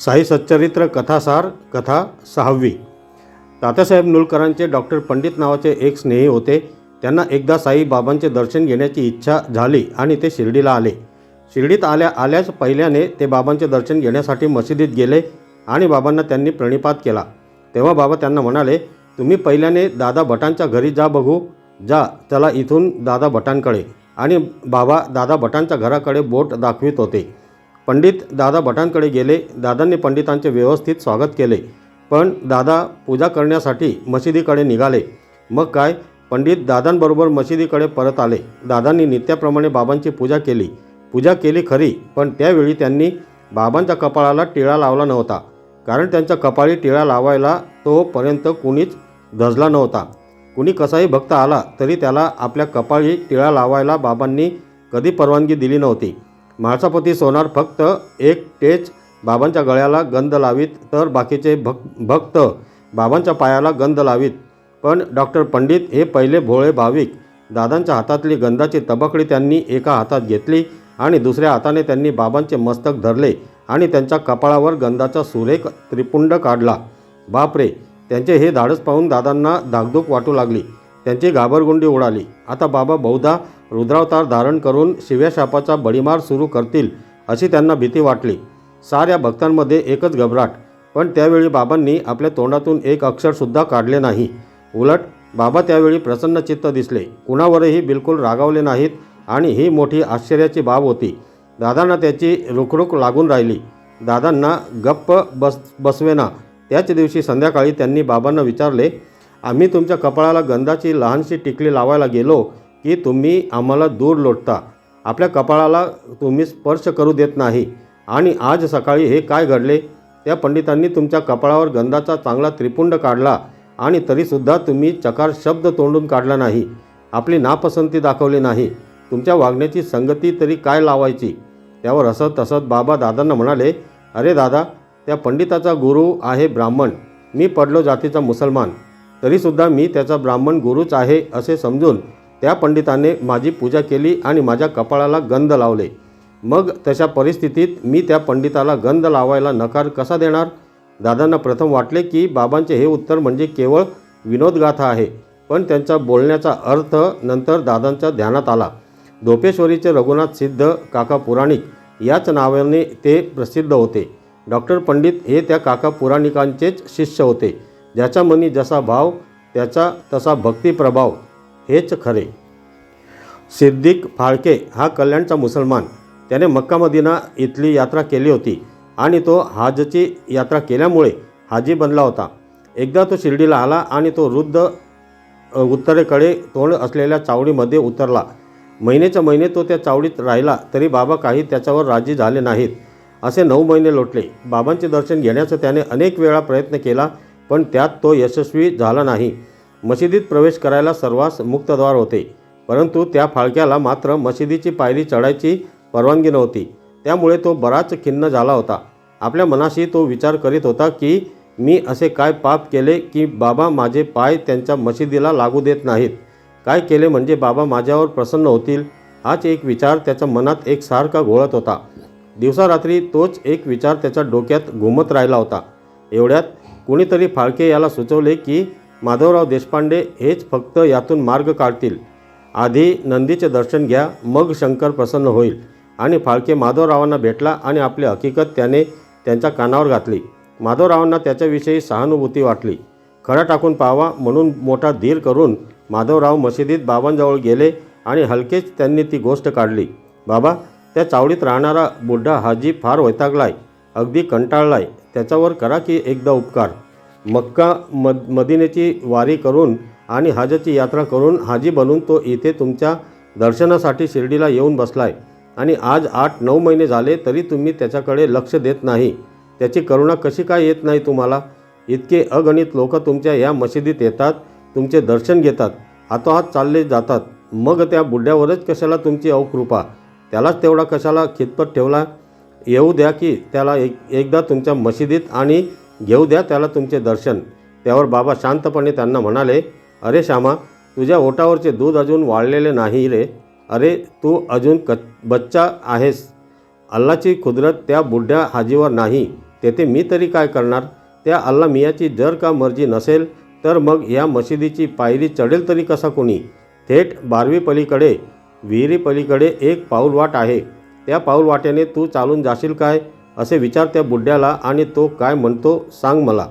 साई सच्चरित्र कथासार कथा सहावी. तात्यासाहेब नुलकरांचे डॉक्टर पंडित नावाचे एक स्नेही होते. त्यांना एकदा साई बाबांचे दर्शन घेण्याची इच्छा झाली आणि ते शिर्डीला आले. शिर्डीत आल्या आल्याच पहिल्याने ते बाबांचे दर्शन घेण्यासाठी मशिदीत गेले आणि बाबांना त्यांनी प्रणिपात केला. तेव्हा बाबा त्यांना म्हणाले तुम्ही पहिल्याने दादा भटांच्या घरी जा बघू. जा चला इथून दादा भटांकडे. आणि बाबा दादा भटांच्या घराकडे बोट दाखवित होते. पंडित दादा भटांकडे गेले. दादांनी पंडितांचे व्यवस्थित स्वागत केले. पण दादा पूजा करण्यासाठी मशिदीकडे निघाले. मग काय? पंडित दादांबरोबर मशिदीकडे परत आले. दादांनी नित्याप्रमाणे बाबांची पूजा केली. पूजा केली खरी पण त्यावेळी त्यांनी बाबांच्या कपाळाला टिळा लावला नव्हता. कारण त्यांच्या कपाळी टिळा लावायला तोपर्यंत कुणीच धजला नव्हता. कुणी कसाही भक्त आला तरी त्याला आपल्या कपाळी टिळा लावायला बाबांनी कधी परवानगी दिली नव्हती. म्हाळसापती सोनार फक्त एक टेच बाबांच्या गळ्याला गंध लावीत तर बाकीचे भक भक्त बाबांच्या पायाला गंध लावीत. पण डॉक्टर पंडित हे पहिले भोळे भाविक. दादांच्या हातातली गंधाची तबकडी त्यांनी एका हातात घेतली आणि दुसऱ्या हाताने त्यांनी बाबांचे मस्तक धरले आणि त्यांच्या कपाळावर गंधाचा सुरेख त्रिपुंड काढला. बापरे त्यांचे हे धाडस पाहून दादांना धाकधूक वाटू लागली. त्यांची घाबरगुंडी उडाली. आता बाबा बहुधा रुद्रावतार धारण करून शिव्याशापाचा बडीमार सुरू करतील अशी त्यांना भीती वाटली. साऱ्या भक्तांमध्ये एकच घबराट पण त्यावेळी बाबांनी आपल्या तोंडातून एक अक्षरसुद्धा काढले नाही. उलट बाबा त्यावेळी प्रसन्नचित्त दिसले. कुणावरही बिलकुल रागावले नाहीत आणि ही मोठी आश्चर्याची बाब होती. दादांना त्याची रुखरुख लागून राहिली. दादांना गप्प बस बसवेना. त्याच दिवशी संध्याकाळी त्यांनी बाबांना विचारले आम्ही तुमच्या कपाळाला गंधाची लहानशी टिकली लावायला गेलो की तुम्ही आम्हाला दूर लोटता. आपल्या कपाळाला तुम्ही स्पर्श करू देत नाही. आणि आज सकाळी हे काय घडले? त्या पंडितांनी तुमच्या कपाळावर गंधाचा चांगला त्रिपुंड काढला आणि तरीसुद्धा तुम्ही चकार शब्द तोंडून काढला नाही. आपली नापसंती दाखवली नाही. तुमच्या वागण्याची संगती तरी काय लावायची? त्यावर हसत हसत बाबा दादांना म्हणाले अरे दादा त्या पंडिताचा गुरु आहे ब्राह्मण. मी पडलो जातीचा मुसलमान. तरीसुद्धा मी त्याचा ब्राह्मण गुरुच आहे असे समजून त्या पंडिताने माझी पूजा केली आणि माझ्या कपाळाला गंध लावले. मग तशा परिस्थितीत मी त्या पंडिताला गंध लावायला नकार कसा देणार? दादांना प्रथम वाटले की बाबांचे हे उत्तर म्हणजे केवळ विनोदगाथा आहे पण त्यांचा बोलण्याचा अर्थ नंतर दादांच्या ध्यानात आला. धोपेश्वरीचे रघुनाथ सिद्ध काका पुराणिक याच नावाने ते प्रसिद्ध होते. डॉक्टर पंडित हे त्या काका पुराणिकांचेच शिष्य होते. ज्याच्या मनी जसा भाव त्याचा तसा भक्ती प्रभाव हेच खरे. सिद्दीक फाळके हा कल्याणचा मुसलमान. त्याने मक्का मदिना इथली यात्रा केली होती आणि तो हाजची यात्रा केल्यामुळे हाजी बनला होता. एकदा तो शिर्डीला आला आणि तो वृद्ध उत्तरेकडे तोंड असलेल्या चावडीमध्ये उतरला. महिन्याच्या महिने तो त्या चावडीत राहिला तरी बाबा काही त्याच्यावर राजी झाले नाहीत. असे नऊ महिने लोटले. बाबांचे दर्शन घेण्याचा त्याने अनेक वेळा प्रयत्न केला पण त्यात तो यशस्वी झाला नाही. मशिदीत प्रवेश करायला सर्वांस मुक्तद्वार होते. परंतु त्या फाळक्याला मात्र मशिदीची पायरी चढायची परवानगी नव्हती. त्यामुळे तो बराच खिन्न झाला होता. आपल्या मनाशी तो विचार करीत होता की मी असे काय पाप केले की बाबा माझे पाय त्यांच्या मशिदीला लागू देत नाहीत? काय केले म्हणजे बाबा माझ्यावर प्रसन्न होतील? हाच एक विचार त्याच्या मनात एक सारखा घोळत होता. दिवसारात्री तोच एक विचार त्याच्या डोक्यात घुमत राहिला होता. एवढ्यात कुणीतरी फाळके याला सुचवले की माधवराव देशपांडे हेच फक्त यातून मार्ग काढतील. आधी नंदीचे दर्शन घ्या मग शंकर प्रसन्न होईल. आणि फाळके माधवरावांना भेटला आणि आपली हकीकत त्याने त्यांच्या कानावर घातली. माधवरावांना त्याच्याविषयी सहानुभूती वाटली. खडा टाकून पाहावा म्हणून मोठा धीर करून माधवराव मशिदीत बाबांजवळ गेले आणि हलकेच त्यांनी ती गोष्ट काढली. बाबा त्या चावडीत राहणारा बुड्ढा हाजी फार वैतागलाय अगदी कंटाळलाय. त्याच्यावर करा की एकदा उपकार. मक्का मद मदिनेची वारी करून आणि हाजाची यात्रा करून हाजी बनून तो इथे तुमच्या दर्शनासाठी शिर्डीला येऊन बसलाय. आणि आज आठ नऊ महिने झाले तरी तुम्ही त्याच्याकडे लक्ष देत नाही. त्याची करुणा कशी काय येत नाही तुम्हाला? इतके अगणित लोक तुमच्या या मशिदीत येतात तुमचे दर्शन घेतात हातोहात चालले जातात. मग त्या बुड्ढ्यावरच कशाला तुमची अवकृपा? त्यालाच तेवढा कशाला खितपत ठेवला? येऊ द्या की त्याला एक एकदा तुमच्या मशिदीत आणि घेऊ द्या त्याला तुमचे दर्शन. त्यावर बाबा शांतपणे त्यांना म्हणाले अरे श्यामा तुझ्या ओटावरचे दूध अजून वाळलेले नाही रे. अरे तू अजून क बच्चा आहेस. अल्लाची कुदरत त्या बुड्ढ्या हाजीवर नाही. तेथे मी तरी काय करणार? त्या अल्ला मियाची जर का मर्जी नसेल तर मग या मशिदीची पायरी चढेल तरी कसा कोणी? थेट बारवी पलीकडे विहिरी पलीकडे एक पाऊल वाट आहे. त्या पाऊलवाट्याने तू चालून जाशील काय? असे विचार त्या बुड्ड्याला आणि तो काय म्हणतो सांग मला.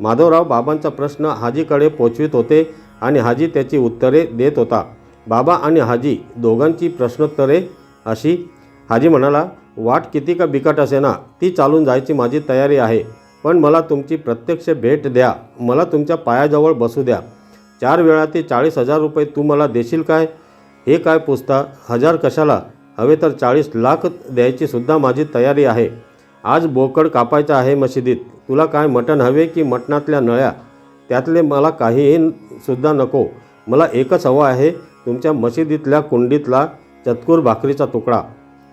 माधवराव बाबांचा प्रश्न हाजीकडे पोचवित होते आणि हाजी त्याची उत्तरे देत होता. बाबा आणि हाजी दोघांची प्रश्नोत्तरे अशी. हाजी म्हणाला वाट किती का बिकट असे ना ती चालून जायची माझी तयारी आहे. पण मला तुमची प्रत्यक्ष भेट द्या. मला तुमच्या पायाजवळ बसू द्या. चार वेळा ते चाळीस हजार रुपये तू मला देशील काय? हे काय पुसता? हजार कशाला? हवे तर चाळीस लाख द्यायची सुद्धा माझी तयारी आहे. आज बोकड कापायचं आहे मशिदीत. तुला काय मटण हवे की मटणातल्या नळ्या? त्यातले मला काहीही सुद्धा नको. मला एकच हवं आहे तुमच्या मशिदीतल्या कुंडीतला चतकूर भाकरीचा तुकडा.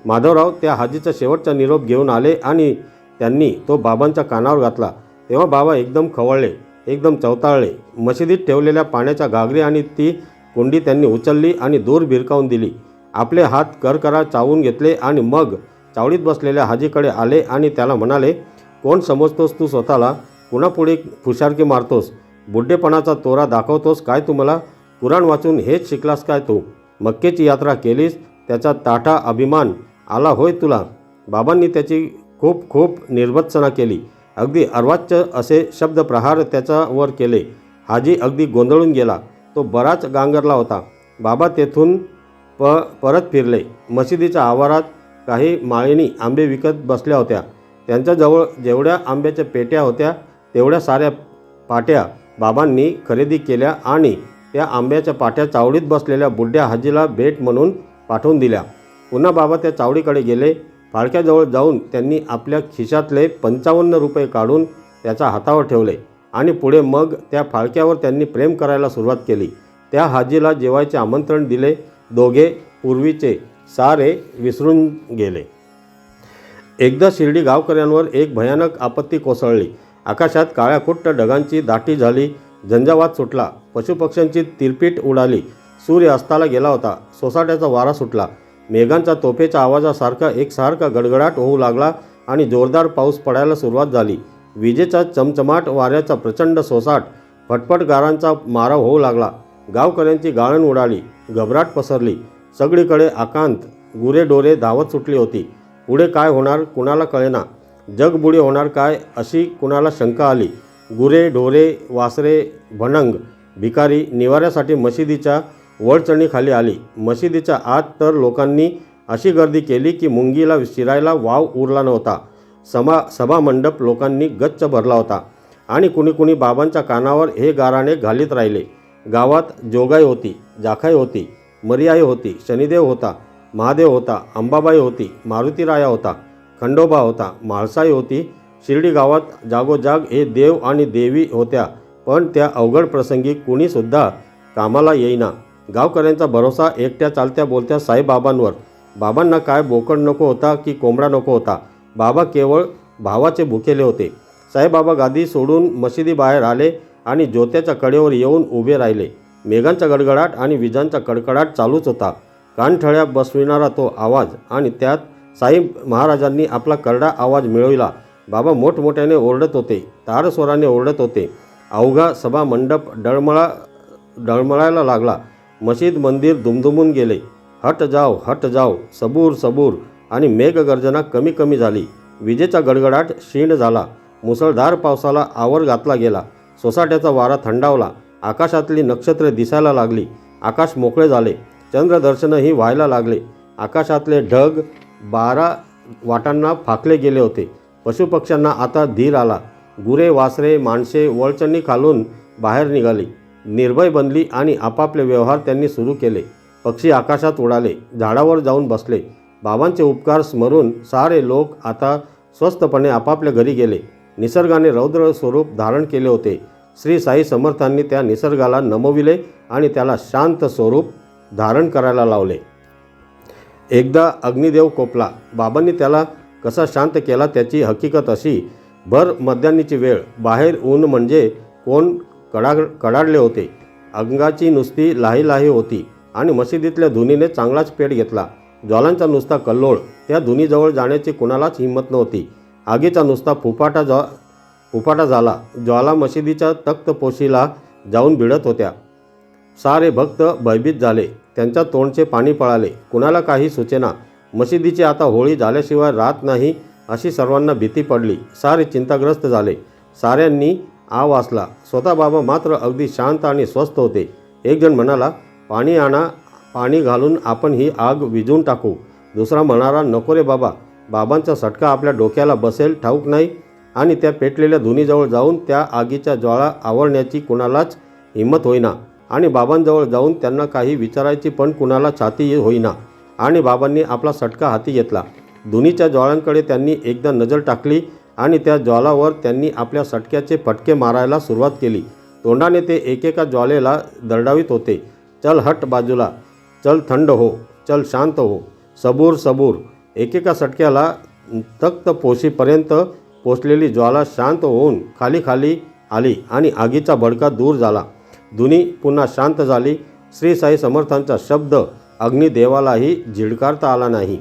माधवराव त्या हाजीचा शेवटचा निरोप घेऊन आले आणि त्यांनी तो बाबांच्या कानावर घातला. तेव्हा बाबा एकदम खवळले एकदम चवताळले. मशिदीत ठेवलेल्या पाण्याच्या घागरी आणि ती कुंडी त्यांनी उचलली आणि दूर भिरकावून दिली. आपले हात करकरा चावून घेतले आणि मग चावडीत बसलेल्या हाजीकडे आले आणि त्याला म्हणाले कोण समजतोस तू स्वतःला? कुणापुढे फुशारकी मारतोस? बुड्ढेपणाचा तोरा दाखवतोस काय तुम्हाला कुराण वाचून हेच शिकलास काय तू? मक्केची यात्रा केलीस त्याचा ताठा अभिमान आला होय तुला? बाबांनी त्याची खूप खूप निर्भत्सना केली. अगदी अर्वाच्य असे शब्दप्रहार त्याच्यावर केले. हाजी अगदी गोंधळून गेला. तो बराच गांगरला होता. बाबा तेथून प परत फिरले. मशिदीच्या आवारात काही माळिणी आंबे विकत बसल्या होत्या. त्यांच्याजवळ जेवढ्या आंब्याच्या पेट्या होत्या तेवढ्या साऱ्या पाट्या बाबांनी खरेदी केल्या आणि त्या आंब्याच्या पाट्या चावडीत बसलेल्या बुड्ढ्या हाजीला भेट म्हणून पाठवून दिल्या. पुन्हा बाबा त्या चावडीकडे गेले. फाळक्याजवळ जाऊन त्यांनी आपल्या खिशातले पंचावन्न रुपये काढून त्याच्या हातावर ठेवले आणि पुढे मग त्या फाळक्यावर त्यांनी प्रेम करायला सुरुवात केली. त्या हाजीला जेवायचे आमंत्रण दिले दोघे पूर्वीचे सारे विसरून गेले. एकदा शिर्डी गावकऱ्यांवर एक भयानक आपत्ती कोसळली. आकाशात काळ्याकुट्ट ढगांची दाटी झाली. झंझावात सुटला. पशुपक्ष्यांची तिरपीट उडाली. सूर्य अस्ताला गेला होता. सोसाट्याचा वारा सुटला. मेघांचा तोफेच्या आवाजासारखा एकसारखा गडगडाट होऊ लागला आणि जोरदार पाऊस पडायला सुरुवात झाली. विजेचा चमचमाट वाऱ्याचा प्रचंड सोसाट फटफट गारांचा मारा होऊ लागला. गावकऱ्यांची गाळण उडाली. घबराट पसरली. सगळीकडे आकांत गुरेडोरे धावत सुटली होती. पुढे काय होणार कुणाला कळेना. जगबुडी होणार काय अशी कुणाला शंका आली. गुरे ढोरे वासरे भणंग भिकारी निवाऱ्यासाठी मशिदीच्या वळचणीखाली आली. मशिदीच्या आत तर लोकांनी अशी गर्दी केली की मुंगीला शिरायला वाव उरला नव्हता. सभा सभामंडप लोकांनी गच्च भरला होता आणि कुणी कुणी बाबांच्या कानावर हे गाराणे घालीत राहिले. गावात जोगाई होती जाखाई होती मरियाई होती शनिदेव होता महादेव होता अंबाबाई होती मारुतीराया होता खंडोबा होता म्हाळसाई होती शिर्डी गावात जागोजाग हे देव आणि देवी होत्या पण त्या अवघड प्रसंगी कुणीसुद्धा कामाला येईना. गावकऱ्यांचा भरोसा एकट्या चालत्या बोलत्या साईबाबांवर. बाबांना काय बोकड नको होता की कोंबडा नको होता? बाबा केवळ भावाचे भुकेले होते. साईबाबा गादी सोडून मशिदीबाहेर आले आणि ज्योत्याच्या कडेवर येऊन उभे राहिले. मेघांचा गडगडाट आणि विजांचा कडकडाट चालूच होता. कानठळ्या बसविणारा तो आवाज आणि त्यात साई महाराजांनी आपला करडा आवाज मिळविला. बाबा मोठमोठ्याने ओरडत होते तारस्वराने ओरडत होते. अवघा सभा मंडप डळमळा डळमळायला लागला. मशीद मंदिर दुमदुमून गेले. हट जाव हट जाव सबूर सबूर आणि मेघगर्जना कमी कमी झाली. विजेचा गडगडाट क्षीण झाला. मुसळधार पावसाला आवर घातला गेला. सोसाट्याचा वारा थंडावला आकाशातली नक्षत्रे दिसायला लागली आकाश मोकळे झाले चंद्रदर्शनही व्हायला लागले. आकाशातले ढग बारा वाटांना फाकले गेले होते. पशुपक्ष्यांना आता धीर आला. गुरे वासरे माणसे वळचणी खालून बाहेर निघाली. निर्भय बनली आणि आपापले व्यवहार त्यांनी सुरू केले. पक्षी आकाशात उडाले झाडावर जाऊन बसले. बाबांचे उपकार स्मरून सारे लोक आता स्वस्तपणे आपापल्या घरी गेले. निसर्गाने रौद्र स्वरूप धारण केले होते. श्री साई समर्थांनी त्या निसर्गाला नमविले आणि त्याला शांत स्वरूप धारण करायला लावले. एकदा अग्निदेव कोपला बाबांनी त्याला कसा शांत केला त्याची हकीकत अशी. भर मध्यान्नीची वेळ. बाहेर ऊन म्हणजे कोण कडाग कडाडले होते. अंगाची नुसती लाही लाही होती आणि मशिदीतल्या धुनीने चांगलाच पेट घेतला. ज्वालांचा नुसता कल्लोळ. त्या धुनीजवळ जाण्याची कुणालाच हिंमत नव्हती. आगीचा नुसता फुफाटा जा फुफाटा झाला. ज्वाला मशिदीच्या तख्तपोशीला जाऊन भिडत होत्या. सारे भक्त भयभीत झाले. त्यांच्या तोंडचे पाणी पळाले. कुणाला काही सूचना? मशिदीची आता होळी झाल्याशिवाय राहत नाही अशी सर्वांना भीती पडली. सारे चिंताग्रस्त झाले. साऱ्यांनी आ वाचला स्वतः बाबा मात्र अगदी शांत आणि स्वस्थ होते. एकजण म्हणाला पाणी आणा पाणी घालून आपण ही आग विझून टाकू. दुसरा म्हणाला नको रे बाबा. बाबांचा सटका आपल्या डोक्याला बसेल ठाऊक नाही. आणि त्या पेटलेल्या धुनीजवळ जाऊन त्या आगीच्या ज्वाळा आवळण्याची कुणालाच हिंमत होईना. आणि बाबांजवळ जाऊन त्यांना काही विचारायची पण कुणाला छाती होईना. आणि बाबांनी आपला सटका हाती घेतला. धुनीच्या ज्वाळांकडे त्यांनी एकदा नजर टाकली आणि त्या ज्वालावर त्यांनी आपल्या सटक्याचे फटके मारायला सुरुवात केली. तोंडाने ते एकेका ज्वालेला दरडावीत होते. चल हट बाजूला. चल थंड हो. चल शांत हो. सबूर सबूर. एकेका सटक्याला तख्त पोशीपर्यंत पोचलेली ज्वाला शांत होऊन खाली खाली आली आणि आगीचा भडका दूर झाला. धुनी पुन्हा शांत झाली. श्री साई समर्थांचा शब्द अग्निदेवालाही झिडकारता आला नाही.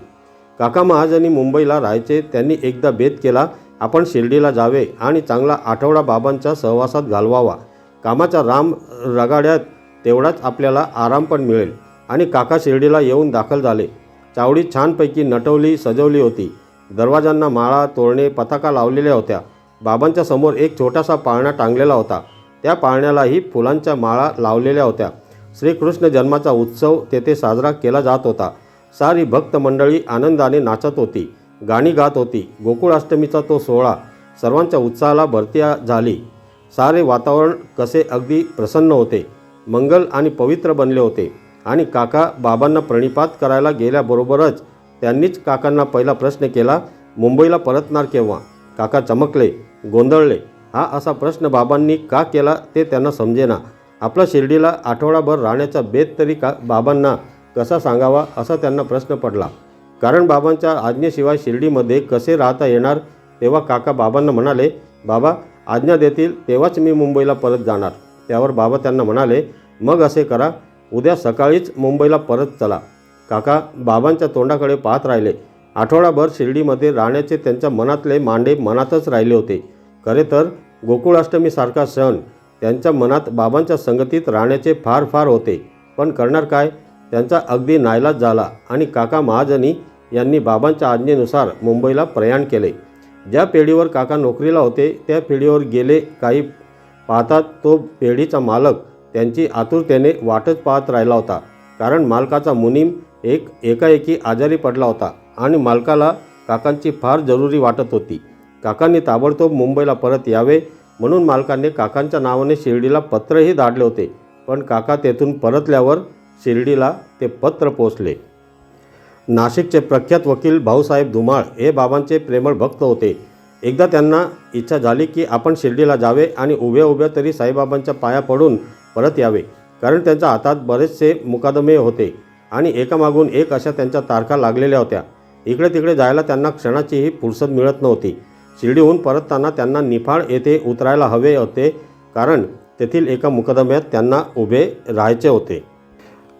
काका महाजनी मुंबईला राहायचे त्यांनी एकदा बेत केला आपण शिर्डीला जावे आणि चांगला आठवडा बाबांच्या सहवासात घालवावा. कामाच्या राम रगाड्यात तेवढाच आपल्याला आराम पण मिळेल. आणि काका शिर्डीला येऊन दाखल झाले. चावडी छानपैकी नटवली सजवली होती. दरवाजांना माळा तोरणे पताका लावलेल्या होत्या. बाबांच्या समोर एक छोटासा पाळणा टांगलेला होता. त्या पाळण्यालाही फुलांच्या माळा लावलेल्या होत्या. श्रीकृष्ण जन्माचा उत्सव तेथे साजरा केला जात होता. सारी भक्त मंडळी आनंदाने नाचत होती. गाणी गात होती. गोकुळाष्टमीचा तो सोहळा सर्वांच्या उत्साहाला भरती झाली. सारे वातावरण कसे अगदी प्रसन्न होते. मंगल आणि पवित्र बनले होते. आणि काका बाबांना प्रणिपात करायला गेल्याबरोबरच त्यांनीच काकांना पहिला प्रश्न केला मुंबईला परतणार केव्हा? काका चमकले गोंधळले. हा असा प्रश्न बाबांनी का केला ते त्यांना समजेना. आपला शिर्डीला आठवडाभर राहण्याचा बेत तरी का बाबांना कसा सांगावा असा त्यांना प्रश्न पडला. कारण बाबांच्या आज्ञेशिवाय शिर्डीमध्ये कसे राहता येणार तेव्हा काका बाबांना म्हणाले बाबा आज्ञा देतील तेव्हाच मी मुंबईला परत जाणार. त्यावर बाबा त्यांना म्हणाले मग असे करा उद्या सकाळीच मुंबईला परत चला. काका बाबांच्या तोंडाकडे पाहत राहिले. आठवडाभर शिर्डीमध्ये राहण्याचे त्यांच्या मनातले मांडे मनातच राहिले होते. खरे तर गोकुळाष्टमीसारखा सण त्यांच्या मनात बाबांच्या संगतीत राहण्याचे फार फार होते. पण करणार काय? त्यांचा अगदी नायलाज झाला आणि काका महाजनी यांनी बाबांच्या आज्ञेनुसार मुंबईला प्रयाण केले. ज्या पेढीवर काका नोकरीला होते त्या पेढीवर गेले काही पाहतात तो पेढीचा मालक त्यांची आतुरतेने वाटच पाहत राहिला होता. कारण मालकाचा मुनीम एक एकाएकी आजारी पडला होता आणि मालकाला काकांची फार जरुरी वाटत होती. काकांनी ताबडतोब मुंबईला परत यावे म्हणून मालकाने काकांच्या नावाने शिर्डीला पत्रही धाडले होते. पण काका तेथून परतल्यावर शिर्डीला ते पत्र पोचले. नाशिकचे प्रख्यात वकील भाऊसाहेब धुमाळ हे बाबांचे प्रेमळ भक्त होते. एकदा त्यांना इच्छा झाली की आपण शिर्डीला जावे आणि उभ्या उभ्या तरी साईबाबांच्या पाया पडून परत यावे. कारण त्यांच्या हातात बरेचसे मुकादमे होते आणि एकामागून एक अशा त्यांच्या तारखा लागलेल्या होत्या. इकडे तिकडे जायला त्यांना क्षणाचीही फुरसत मिळत नव्हती. शिर्डीहून परतताना त्यांना निफाड येथे उतरायला हवे होते कारण तेथील एका मुकदम्यात त्यांना उभे राहायचे होते.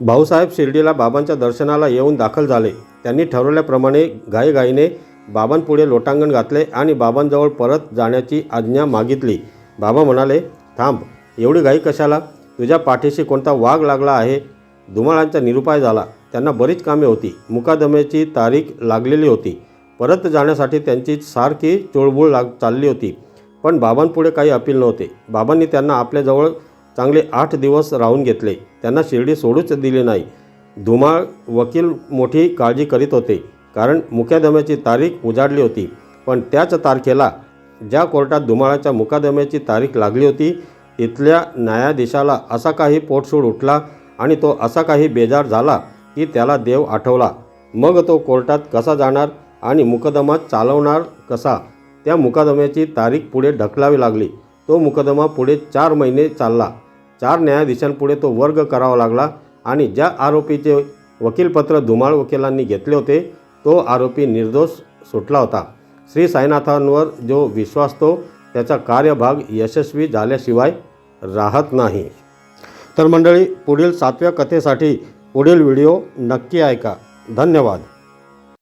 भाऊसाहेब शिर्डीला बाबांच्या दर्शनाला येऊन दाखल झाले. त्यांनी ठरवल्याप्रमाणे घाईघाईने बाबांपुढे लोटांगण घातले आणि बाबांजवळ परत जाण्याची आज्ञा मागितली. बाबा म्हणाले थांब एवढी घाई कशाला? तुझ्या पाठीशी कोणता वाघ लागला आहे? धुमाळांचा निरुपाय झाला. त्यांना बरीच कामे होती. मुकादम्याची तारीख लागलेली होती. परत जाण्यासाठी त्यांची सारखी चोळबुळ लाग चालली होती. पण बाबांपुढे काही अपील नव्हते. बाबांनी त्यांना आपल्याजवळ चांगले आठ दिवस राहून घेतले. त्यांना शिर्डी सोडूच दिली नाही. धुमाळ वकील मोठी काळजी करीत होते. कारण मुकादम्याची तारीख उजाडली होती. पण त्याच तारखेला ज्या कोर्टात धुमाळाच्या मुकादम्याची तारीख लागली होती इथल्या न्यायाधीशाला असा काही पोटसूड उठला आणि तो असा काही बेजार झाला की त्याला देव आठवला. मग तो कोर्टात कसा जाणार आणि मुकदमा चालवणार कसा? त्या मुकदम्याची तारीख पुढे ढकलावी लागली. तो मुकदमा पुढे चार महिने चालला. चार न्यायाधीशांपुढे तो वर्ग करावा लागला आणि ज्या आरोपीचे वकीलपत्र धुमाळ वकिलांनी घेतले होते तो आरोपी निर्दोष सुटला होता. श्री साईनाथांवर जो विश्वास तो त्याचा कार्यभाग यशस्वी झाल्याशिवाय राहत नाही. तर मंडळी पुढील सातव्या कथेसाठी पुढील व्हिडिओ नक्की ऐका. धन्यवाद.